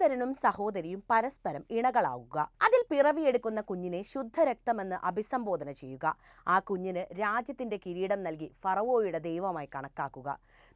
സഹോദരനും സഹോദരിയും പരസ്പരം ഇണകളാവുക. അതിൽ പിറവിയെടുക്കുന്ന കുഞ്ഞിനെ ശുദ്ധരക്തമെന്ന് അഭിസംബോധന ചെയ്യുക. ആ കുഞ്ഞിന് രാജ്യത്തിന്റെ കിരീടം നൽകി ഫറവോയുടെ ദൈവമായി കണക്കാക്കുക.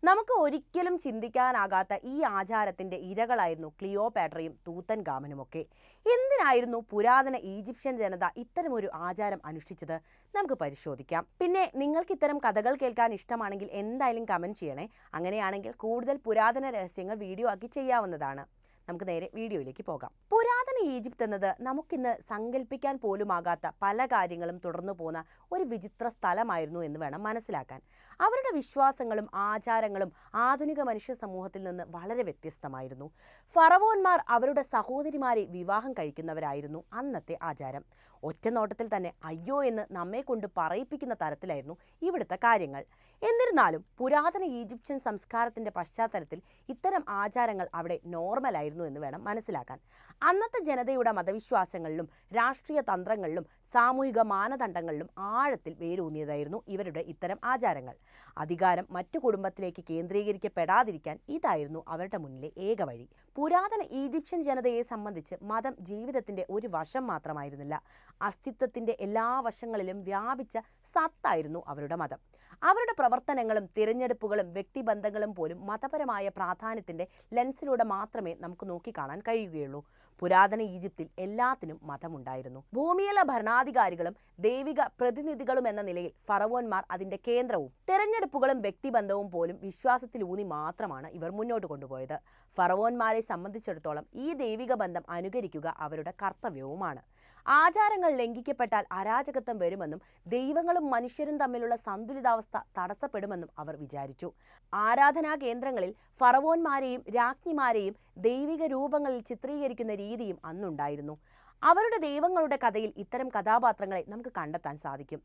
നമുക്ക് ഒരിക്കലും ചിന്തിക്കാനാകാത്ത ഈ ആചാരത്തിന്റെ ഇരകളായിരുന്നു ക്ലിയോപാട്രയും തൂത്തൻ ഗാമനുമൊക്കെ എന്തിനായിരുന്നു പുരാതന ഈജിപ്ഷ്യൻ ജനത ഇത്തരമൊരു ആചാരം അനുഷ്ഠിച്ചത്? നമുക്ക് പരിശോധിക്കാം. പിന്നെ നിങ്ങൾക്ക് ഇത്തരം കഥകൾ കേൾക്കാൻ ഇഷ്ടമാണെങ്കിൽ എന്തായാലും കമന്റ് ചെയ്യണേ. അങ്ങനെയാണെങ്കിൽ കൂടുതൽ പുരാതന രഹസ്യങ്ങൾ വീഡിയോ ആക്കി ചെയ്യാവുന്നതാണ്. നമുക്ക് നേരെ വീഡിയോയിലേക്ക് പോകാം. പുരാതന ഈജിപ്ത് എന്നത് നമുക്കിന്ന് സങ്കല്പിക്കാൻ പോലുമാകാത്ത പല കാര്യങ്ങളും തുടർന്നു പോകുന്ന ഒരു വിചിത്ര സ്ഥലമായിരുന്നു എന്ന് വേണം മനസ്സിലാക്കാൻ. അവരുടെ വിശ്വാസങ്ങളും ആചാരങ്ങളും ആധുനിക മനുഷ്യ സമൂഹത്തിൽ നിന്ന് വളരെ വ്യത്യസ്തമായിരുന്നു. ഫറവോന്മാർ അവരുടെ സഹോദരിമാരെ വിവാഹം കഴിക്കുന്നവരായിരുന്നു അന്നത്തെ ആചാരം. ഒറ്റ നോട്ടത്തിൽ തന്നെ അയ്യോ എന്ന് നമ്മെ കൊണ്ട് പറയിപ്പിക്കുന്ന തരത്തിലായിരുന്നു ഇവിടുത്തെ കാര്യങ്ങൾ. എന്നിരുന്നാലും പുരാതന ഈജിപ്ഷ്യൻ സംസ്കാരത്തിന്റെ പശ്ചാത്തലത്തിൽ ഇത്തരം ആചാരങ്ങൾ അവിടെ നോർമലായിരുന്നു എന്ന് വേണം മനസ്സിലാക്കാൻ. അന്നത്തെ ജനതയുടെ മതവിശ്വാസങ്ങളിലും രാഷ്ട്രീയ തന്ത്രങ്ങളിലും സാമൂഹിക മാനദണ്ഡങ്ങളിലും ആഴത്തിൽ വേരൂന്നിയതായിരുന്നു ഇവരുടെ ഇത്തരം ആചാരങ്ങൾ. അധികാരം മറ്റു കുടുംബത്തിലേക്ക് കേന്ദ്രീകരിക്കപ്പെടാതിരിക്കാൻ ഇതായിരുന്നു അവരുടെ മുന്നിലെ ഏക വഴി. പുരാതന ഈജിപ്ഷ്യൻ ജനതയെ സംബന്ധിച്ച് മതം ജീവിതത്തിന്റെ ഒരു വശം മാത്രമായിരുന്നില്ല. അസ്തിത്വത്തിന്റെ എല്ലാ വശങ്ങളിലും വ്യാപിച്ച സത്തായിരുന്നു അവരുടെ മതം. അവരുടെ പ്രവർത്തനങ്ങളും തിരഞ്ഞെടുപ്പുകളും വ്യക്തിബന്ധങ്ങളും പോലും മതപരമായ പ്രാധാന്യത്തിന്റെ ലെൻസിലൂടെ മാത്രമേ നമുക്ക് നോക്കിക്കാണാൻ കഴിയുകയുള്ളൂ. പുരാതന ഈജിപ്തിൽ എല്ലാത്തിനും മതമുണ്ടായിരുന്നു. ഭൂമിയിലെ ഭരണാധികാരികളും ദൈവിക പ്രതിനിധികളും എന്ന നിലയിൽ ഫറവോന്മാർ അതിന്റെ കേന്ദ്രവും തെരഞ്ഞെടുപ്പുകളും വ്യക്തിബന്ധവും പോലും വിശ്വാസത്തിലൂന്നി മാത്രമാണ് ഇവർ മുന്നോട്ട് കൊണ്ടുപോയത്. ഫറവോന്മാരെ സംബന്ധിച്ചിടത്തോളം ഈ ദൈവിക ബന്ധം അനുകരിക്കുക അവരുടെ കർത്തവ്യവുമാണ്. ആചാരങ്ങൾ ലംഘിക്കപ്പെട്ടാൽ അരാജകത്വം വരുമെന്നും ദൈവങ്ങളും മനുഷ്യരും തമ്മിലുള്ള സന്തുലിതാവസ്ഥ തടസ്സപ്പെടുമെന്നും അവർ വിചാരിച്ചു. ആരാധനാ കേന്ദ്രങ്ങളിൽ ഫറവോന്മാരെയും രാജ്ഞിമാരെയും ദൈവിക രൂപങ്ങളിൽ ചിത്രീകരിക്കുന്ന രീതിയും അന്നുണ്ടായിരുന്നു. അവരുടെ ദൈവങ്ങളുടെ കഥയിൽ ഇത്തരം കഥാപാത്രങ്ങളെ നമുക്ക് കണ്ടെത്താൻ സാധിക്കും.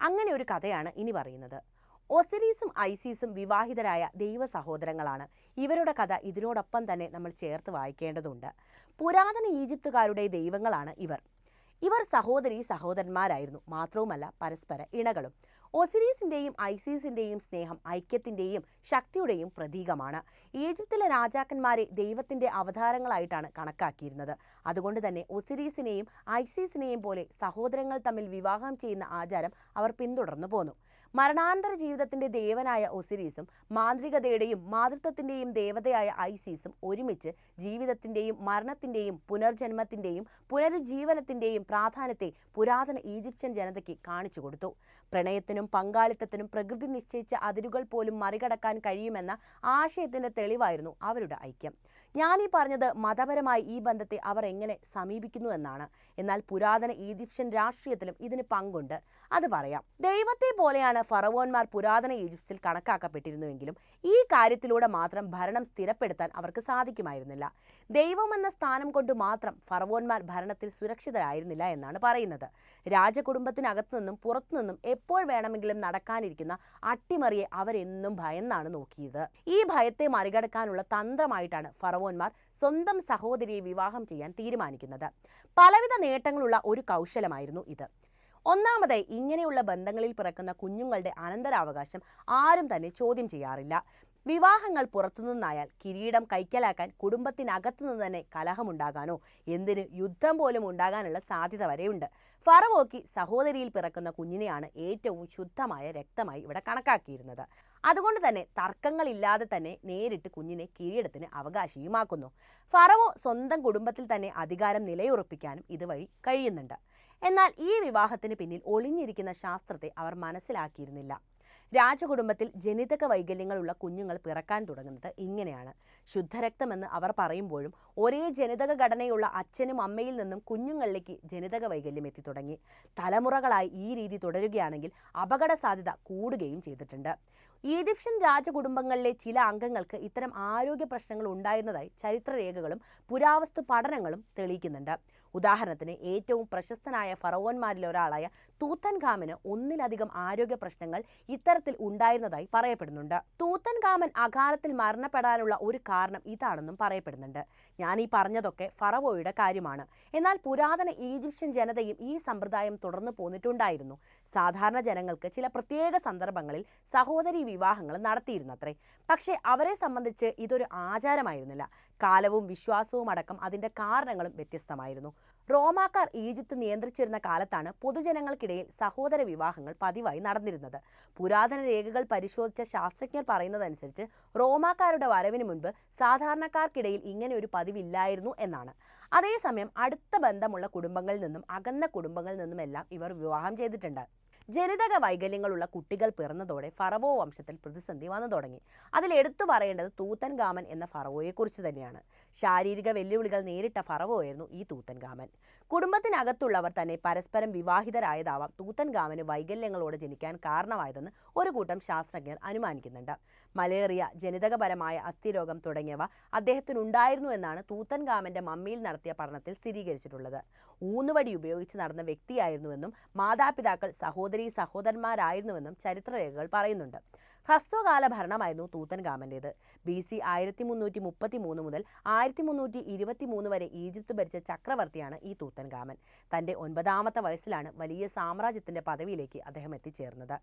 അങ്ങനെ ഒരു കഥയാണ് ഇനി പറയുന്നത്. ഒസിരീസും ഐസീസും വിവാഹിതരായ ദൈവ സഹോദരങ്ങളാണ്. ഇവരുടെ കഥ ഇതിനോടൊപ്പം തന്നെ നമ്മൾ ചേർത്ത് വായിക്കേണ്ടതുണ്ട്. പുരാതന ഈജിപ്തുകാരുടെ ദൈവങ്ങളാണ് ഇവർ. ഇവർ സഹോദരി സഹോദരന്മാരായിരുന്നു. മാത്രവുമല്ല പരസ്പര ഇണകളും. ഒസിരീസിന്റെയും ഐസീസിന്റെയും സ്നേഹം ഐക്യത്തിന്റെയും ശക്തിയുടെയും പ്രതീകമാണ്. ഈജിപ്തിലെ രാജാക്കന്മാരെ ദൈവത്തിന്റെ അവതാരങ്ങളായിട്ടാണ് കണക്കാക്കിയിരുന്നത്. അതുകൊണ്ട് തന്നെ ഒസിരീസിനെയും ഐസീസിനെയും പോലെ സഹോദരങ്ങൾ തമ്മിൽ വിവാഹം ചെയ്യുന്ന ആചാരം അവർ പിന്തുടർന്നു പോന്നു. മരണാന്തര ജീവിതത്തിന്റെ ദേവനായ ഒസിരീസും മാന്ത്രികതയുടെയും മാതൃത്വത്തിന്റെയും ദേവതയായ ഐസീസും ഒരുമിച്ച് ജീവിതത്തിന്റെയും മരണത്തിന്റെയും പുനർജന്മത്തിന്റെയും പുനരുജ്ജീവനത്തിന്റെയും പ്രാധാന്യത്തെ പുരാതന ഈജിപ്ഷ്യൻ ജനതയ്ക്ക് കാണിച്ചു കൊടുത്തു. പ്രണയത്തിനും പങ്കാളിത്തത്തിനും പ്രകൃതി നിശ്ചയിച്ച അതിരുകൾ പോലും മറികടക്കാൻ കഴിയുമെന്ന ആശയത്തിന്റെ തെളിവായിരുന്നു അവരുടെ ഐക്യം. ഞാൻ ഈ പറഞ്ഞത് മതപരമായി ഈ ബന്ധത്തെ അവർ എങ്ങനെ സമീപിക്കുന്നു എന്നാണ്. എന്നാൽ പുരാതന ഈജിപ്ഷ്യൻ രാഷ്ട്രീയത്തിലും ഇതിന് പങ്കുണ്ട്. അത് പറയാം. ദൈവത്തെ പോലെയാണ് ഫറവോന്മാർ പുരാതന ഈജിപ്തിൽ കണക്കാക്കപ്പെട്ടിരുന്നുവെങ്കിലും ഈ കാര്യത്തിലൂടെ മാത്രം ഭരണം സ്ഥിരപ്പെടുത്താൻ അവർക്ക് സാധിക്കുമായിരുന്നില്ല. ദൈവമെന്ന സ്ഥാനം കൊണ്ട് മാത്രം ഫറവോന്മാർ ഭരണത്തിൽ സുരക്ഷിതരായിരുന്നില്ല എന്നാണ് പറയുന്നത്. രാജകുടുംബത്തിനകത്തു നിന്നും പുറത്തുനിന്നും എപ്പോൾ വേണമെങ്കിലും നടക്കാനിരിക്കുന്ന അട്ടിമറിയെ അവരെന്നും ഭയന്നാണ് നോക്കിയത്. ഈ ഭയത്തെ മറികടക്കാനുള്ള തന്ത്രമായിട്ടാണ് ഫറവോന്മാർ സ്വന്തം സഹോദരിയെ വിവാഹം ചെയ്യാൻ തീരുമാനിക്കുന്നത്. പലവിധ നേട്ടങ്ങളുള്ള ഒരു കൗശലമായിരുന്നു ഇത്. ഒന്നാമതായി ഇങ്ങനെയുള്ള ബന്ധങ്ങളിൽ പിറക്കുന്ന കുഞ്ഞുങ്ങളുടെ അനന്തരാവകാശം ആരും തന്നെ ചോദ്യം ചെയ്യാറില്ല. വിവാഹങ്ങൾ പുറത്തുനിന്നായാൽ കിരീടം കൈക്കലാക്കാൻ കുടുംബത്തിനകത്തു നിന്ന് തന്നെ കലഹമുണ്ടാകാനോ എന്തിന് യുദ്ധം പോലും ഉണ്ടാകാനുള്ള സാധ്യത വരെയുണ്ട്. ഫറവോക്കി സഹോദരിയിൽ പിറക്കുന്ന കുഞ്ഞിനെയാണ് ഏറ്റവും ശുദ്ധമായ രക്തമായി ഇവിടെ കണക്കാക്കിയിരുന്നത്. അതുകൊണ്ട് തന്നെ തർക്കങ്ങളില്ലാതെ തന്നെ നേരിട്ട് കുഞ്ഞിനെ കിരീടത്തിന് അവകാശിയുമാക്കുന്നു. ഫറവോ സ്വന്തം കുടുംബത്തിൽ തന്നെ അധികാരം നിലയുറപ്പിക്കാനും ഇതുവഴി കഴിയുന്നുണ്ട്. എന്നാൽ ഈ വിവാഹത്തിന് പിന്നിൽ ഒളിഞ്ഞിരിക്കുന്ന ശാസ്ത്രത്തെ അവർ മനസ്സിലാക്കിയിരുന്നില്ല. രാജകുടുംബത്തിൽ ജനിതക വൈകല്യങ്ങളുള്ള കുഞ്ഞുങ്ങൾ പിറക്കാൻ തുടങ്ങുന്നത് ഇങ്ങനെയാണ്. ശുദ്ധരക്തമെന്ന് അവർ പറയുമ്പോഴും ഒരേ ജനിതക ഘടനയുള്ള അച്ഛനും അമ്മയിൽ നിന്നും കുഞ്ഞുങ്ങളിലേക്ക് ജനിതക വൈകല്യം എത്തി തുടങ്ങി. തലമുറകളായി ഈ രീതി തുടരുകയാണെങ്കിൽ അപകട സാധ്യത കൂടുകയും ചെയ്തിട്ടുണ്ട്. ഈജിപ്ഷ്യൻ രാജകുടുംബങ്ങളിലെ ചില അംഗങ്ങൾക്ക് ഇത്തരം ആരോഗ്യ പ്രശ്നങ്ങൾ ഉണ്ടായിരുന്നതായി ചരിത്രരേഖകളും പുരാവസ്തു പഠനങ്ങളും തെളിയിക്കുന്നുണ്ട്. ഉദാഹരണത്തിന് ഏറ്റവും പ്രശസ്തനായ ഫറവോന്മാരിൽ ഒരാളായ തൂത്തൻ ഖാമിന് ഒന്നിലധികം ആരോഗ്യ പ്രശ്നങ്ങൾ ഇത്തരത്തിൽ ഉണ്ടായിരുന്നതായി പറയപ്പെടുന്നുണ്ട്. തൂത്തൻ ഖാമൻ അകാലത്തിൽ മരണപ്പെടാനുള്ള ഒരു കാരണം ഇതാണെന്നും പറയപ്പെടുന്നുണ്ട്. ഞാൻ ഈ പറഞ്ഞതൊക്കെ ഫറവോയുടെ കാര്യമാണ്. എന്നാൽ പുരാതന ഈജിപ്ഷ്യൻ ജനതയും ഈ സമ്പ്രദായം തുടർന്നു പോന്നിട്ടുണ്ടായിരുന്നു. സാധാരണ ജനങ്ങൾക്ക് ചില പ്രത്യേക സന്ദർഭങ്ങളിൽ സഹോദരി വിവാഹങ്ങൾ നടത്തിയിരുന്നത്രേ. പക്ഷേ അവരെ സംബന്ധിച്ച് ഇതൊരു ആചാരമായിരുന്നില്ല. കാലവും വിശ്വാസവും അടക്കം അതിന്റെ കാരണങ്ങളും വ്യത്യസ്തമായിരുന്നു. റോമാക്കാർ ഈജിപ്ത് നിയന്ത്രിച്ചിരുന്ന കാലത്താണ് പൊതുജനങ്ങൾക്കിടയിൽ സഹോദര വിവാഹങ്ങൾ പതിവായി നടന്നിരുന്നത്. പുരാതന രേഖകൾ പരിശോധിച്ച ശാസ്ത്രജ്ഞർ പറയുന്നതനുസരിച്ച് റോമാക്കാരുടെ വരവിന് മുൻപ് സാധാരണക്കാർക്കിടയിൽ ഇങ്ങനെ ഒരു പതിവില്ലായിരുന്നു എന്നാണ്. അതേസമയം അടുത്ത ബന്ധമുള്ള കുടുംബങ്ങളിൽ നിന്നും അകന്ന കുടുംബങ്ങളിൽ നിന്നുമെല്ലാം ഇവർ വിവാഹം ചെയ്തിട്ടുണ്ട്. ജനിതക വൈകല്യങ്ങളുള്ള കുട്ടികൾ പിറന്നതോടെ ഫറവോ വംശത്തിൽ പ്രതിസന്ധി വന്നു തുടങ്ങി. അതിൽ എടുത്തു പറയേണ്ടത് തൂത്തൻ ഗാമൻ എന്ന ഫറവോയെക്കുറിച്ച് തന്നെയാണ്. ശാരീരിക വെല്ലുവിളികൾ നേരിട്ട ഫറവോ ആയിരുന്നു ഈ തൂത്തൻ ഗാമൻ കുടുംബത്തിനകത്തുള്ളവർ തന്നെ പരസ്പരം വിവാഹിതരായതാവാം തൂത്തൻ ഗാമന് വൈകല്യങ്ങളോട് ജനിക്കാൻ കാരണമായതെന്ന് ഒരു കൂട്ടം ശാസ്ത്രജ്ഞർ അനുമാനിക്കുന്നുണ്ട്. മലേറിയ ജനിതകപരമായ അസ്ഥിരോഗം തുടങ്ങിയവ അദ്ദേഹത്തിനുണ്ടായിരുന്നു എന്നാണ് തൂത്തൻ ഗാമന്റെ മമ്മിയിൽ നടത്തിയ പഠനത്തിൽ സ്ഥിരീകരിച്ചിട്ടുള്ളത്. ഊന്നുവടി ഉപയോഗിച്ച് നടന്ന വ്യക്തിയായിരുന്നുവെന്നും മാതാപിതാക്കൾ സഹോദരി സഹോദരന്മാരായിരുന്നുവെന്നും ചരിത്രരേഖകൾ പറയുന്നുണ്ട്. ഹ്രസ്വകാല ഭരണമായിരുന്നു തൂത്തൻ ഗാമന്റേത് ബി സി ആയിരത്തി മുന്നൂറ്റി മുപ്പത്തി മൂന്ന് മുതൽ ആയിരത്തി മുന്നൂറ്റി ഇരുപത്തി മൂന്ന് വരെ ഈജിപ്ത് ഭരിച്ച ചക്രവർത്തിയാണ് ഈ തൂത്തൻ ഗാമൻ തന്റെ ഒൻപതാമത്തെ വയസ്സിലാണ് വലിയ സാമ്രാജ്യത്തിന്റെ പദവിയിലേക്ക് അദ്ദേഹം എത്തിച്ചേർന്നത്.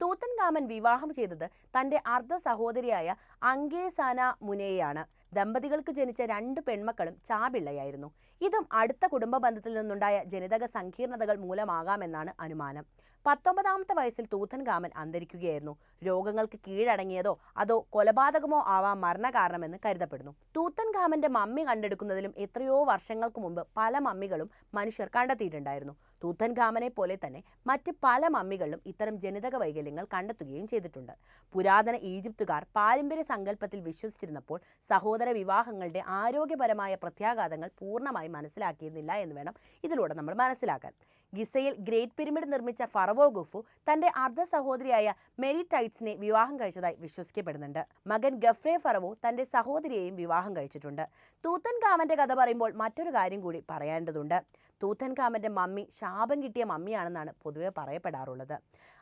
തൂത്തൻ ഗാമൻ വിവാഹം ചെയ്തത് തന്റെ അർദ്ധ സഹോദരിയായ അങ്കേസാന മുനേയാണ് ദമ്പതികൾക്ക് ജനിച്ച രണ്ട് പെൺമക്കളും ചാപിള്ളയായിരുന്നു. ഇതും അടുത്ത കുടുംബ ബന്ധത്തിൽ നിന്നുണ്ടായ ജനിതക സങ്കീർണതകൾ മൂലമാകാമെന്നാണ് അനുമാനം. പത്തൊമ്പതാമത്തെ വയസ്സിൽ തൂത്തൻ ഗാമൻ അന്തരിക്കുകയായിരുന്നു. രോഗങ്ങൾക്ക് കീഴടങ്ങിയതോ അതോ കൊലപാതകമോ ആവാം മരണകാരണമെന്ന് കരുതപ്പെടുന്നു. തൂത്തൻ ഗാമന്റെ മമ്മി കണ്ടെടുക്കുന്നതിലും എത്രയോ വർഷങ്ങൾക്ക് മുമ്പ് പല മമ്മികളും മനുഷ്യർ കണ്ടെത്തിയിട്ടുണ്ടായിരുന്നു. തൂത്തൻ ഗാമനെ പോലെ തന്നെ മറ്റ് പല മമ്മികളിലും ഇത്തരം ജനിതക വൈകല്യങ്ങൾ കണ്ടെത്തുകയും ചെയ്തിട്ടുണ്ട്. പുരാതന ഈജിപ്തുകാർ പാരമ്പര്യ സങ്കല്പത്തിൽ വിശ്വസിച്ചിരുന്നപ്പോൾ സഹോദര വിവാഹങ്ങളുടെ ആരോഗ്യപരമായ പ്രത്യാഘാതങ്ങൾ പൂർണമായി മനസ്സിലാക്കിയിരുന്നില്ല എന്ന് വേണം ഇതിലൂടെ നമ്മൾ മനസ്സിലാക്കാൻ. ഗിസയിൽ ഗ്രേറ്റ് പിരമിഡ് നിർമ്മിച്ച ഫറവോ ഗുഫു തന്റെ അർദ്ധ സഹോദരിയായ മെരി ടൈറ്റ്സിനെ വിവാഹം കഴിച്ചതായി വിശ്വസിക്കപ്പെടുന്നുണ്ട്. മകൻ ഗഫ്രെ ഫറവോ തന്റെ സഹോദരിയെയും വിവാഹം കഴിച്ചിട്ടുണ്ട്. തൂത്തൻ കാമന്റെ കഥ പറയുമ്പോൾ മറ്റൊരു കാര്യം കൂടി പറയേണ്ടതുണ്ട് തൂത്തൻ കാമന്റെ മമ്മി ശാപം കിട്ടിയ മമ്മിയാണെന്നാണ് പൊതുവെ പറയപ്പെടാറുള്ളത്.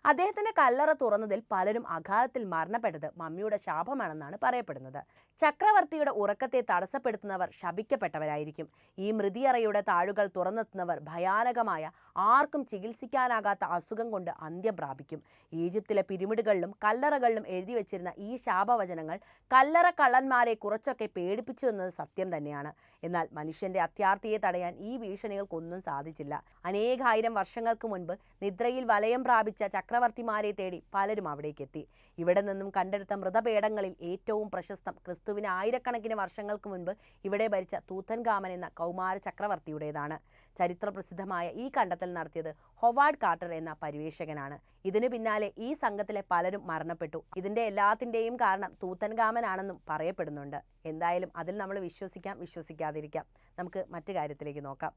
അദ്ദേഹത്തിന്റെ കല്ലറ തുറന്നതിൽ പലരും അഘാതത്തിൽ മരണപ്പെട്ടത് മമ്മിയുടെ ശാപമാണെന്നാണ് പറയപ്പെടുന്നത്. ചക്രവർത്തിയുടെ ഉറക്കത്തെ തടസ്സപ്പെടുത്തുന്നവർ ശപിക്കപ്പെട്ടവരായിരിക്കും. ഈ മൃതിയറയുടെ താഴുകൾ തുറന്നെത്തുന്നവർ ഭയാനകമായ ആർക്കും ചികിത്സിക്കാനാകാത്ത അസുഖം കൊണ്ട് അന്ത്യം പ്രാപിക്കും. ഈജിപ്തിലെ പിരിമിഡുകളിലും കല്ലറകളിലും എഴുതി വെച്ചിരുന്ന ഈ ശാപവചനങ്ങൾ കല്ലറ കള്ളന്മാരെ കുറച്ചൊക്കെ പേടിപ്പിച്ചു എന്നത് സത്യം തന്നെയാണ്. എന്നാൽ മനുഷ്യന്റെ അത്യാർത്ഥിയെ തടയാൻ ഈ ഭീഷണികൾക്കൊന്നും സാധിച്ചില്ല. അനേകായിരം വർഷങ്ങൾക്ക് മുൻപ് നിദ്രയിൽ വലയം പ്രാപിച്ച ചക്രവർത്തിമാരെ തേടി പലരും അവിടേക്കെത്തി ഇവിടെ നിന്നും കണ്ടെടുത്ത മൃതപേടങ്ങളിൽ ഏറ്റവും പ്രശസ്തം ക്രിസ്തുവിന് ആയിരക്കണക്കിന് വർഷങ്ങൾക്ക് മുൻപ് ഇവിടെ ഭരിച്ച തൂത്തൻകാമൻ എന്ന കൗമാര ചക്രവർത്തിയുടേതാണ്. ചരിത്രപ്രസിദ്ധമായ ഈ കണ്ടെത്തൽ നടത്തിയത് ഹൊവാർഡ് കാർട്ടർ എന്ന പരിവേഷകനാണ് ഇതിനു പിന്നാലെ ഈ സംഘത്തിലെ പലരും മരണപ്പെട്ടു. ഇതിന്റെ എല്ലാത്തിന്റെയും കാരണം തൂത്തൻഗാമനാണെന്നും പറയപ്പെടുന്നുണ്ട്. എന്തായാലും അതിൽ നമ്മൾ വിശ്വസിക്കാം വിശ്വസിക്കാതിരിക്കാം. നമുക്ക് മറ്റു കാര്യത്തിലേക്ക് നോക്കാം.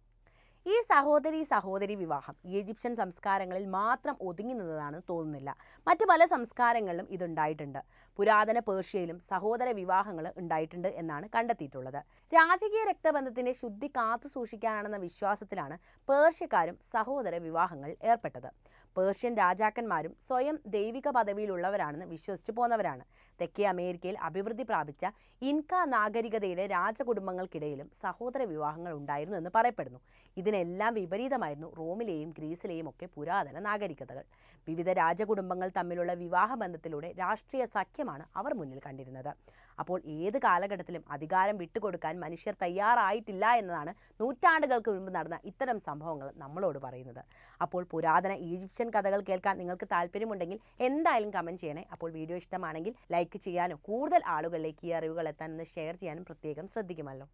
ഈ സഹോദരി സഹോദരി വിവാഹം ഈജിപ്ഷ്യൻ സംസ്കാരങ്ങളിൽ മാത്രം ഒതുങ്ങി നിന്നതാണെന്ന് തോന്നുന്നില്ല. മറ്റ് പല സംസ്കാരങ്ങളിലും ഇതുണ്ടായിട്ടുണ്ട്. പുരാതന പേർഷ്യയിലും സഹോദര വിവാഹങ്ങൾ ഉണ്ടായിട്ടുണ്ട് എന്നാണ് കണ്ടെത്തിയിട്ടുള്ളത്. രാജകീയ രക്തബന്ധത്തിന്റെ ശുദ്ധി കാത്തു സൂക്ഷിക്കാനാണെന്ന വിശ്വാസത്തിലാണ് പേർഷ്യക്കാരും സഹോദര വിവാഹങ്ങൾ ഏർപ്പെട്ടത്. പേർഷ്യൻ രാജാക്കന്മാരും സ്വയം ദൈവിക പദവിയിലുള്ളവരാണെന്ന് വിശ്വസിച്ചു പോന്നവരാണ്. തെക്കേ അമേരിക്കയിൽ അഭിവൃദ്ധി പ്രാപിച്ച ഇൻക നാഗരികതയുടെ രാജകുടുംബങ്ങൾക്കിടയിലും സഹോദര വിവാഹങ്ങൾ ഉണ്ടായിരുന്നു എന്ന് പറയപ്പെടുന്നു. ഇതിനെല്ലാം വിപരീതമായിരുന്നു റോമിലെയും ഗ്രീസിലെയും ഒക്കെ പുരാതന നാഗരികതകൾ. വിവിധ രാജകുടുംബങ്ങൾ തമ്മിലുള്ള വിവാഹ ബന്ധത്തിലൂടെ രാഷ്ട്രീയ സഖ്യമാണ് അവർ മുന്നിൽ കണ്ടിരുന്നത്. അപ്പോൾ ഏത് കാലഘട്ടത്തിലും അധികാരം വിട്ടുകൊടുക്കാൻ മനുഷ്യർ തയ്യാറായിട്ടില്ല എന്നതാണ് നൂറ്റാണ്ടുകൾക്ക് മുൻപ് നടന്ന ഇത്തരം സംഭവങ്ങൾ നമ്മളോട് പറയുന്നത്. അപ്പോൾ പുരാതന ഈജിപ്ഷ്യൻ കഥകൾ കേൾക്കാൻ നിങ്ങൾക്ക് താല്പര്യമുണ്ടെങ്കിൽ എന്തായാലും കമന്റ് ചെയ്യണേ. അപ്പോൾ വീഡിയോ ഇഷ്ടമാണെങ്കിൽ ലൈക്ക് ചെയ്യാനും കൂടുതൽ ആളുകളിലേക്ക് ഈ അറിവുകൾ എത്താനൊന്ന് ഷെയർ ചെയ്യാനും പ്രത്യേകം ശ്രദ്ധിക്കുമല്ലോ.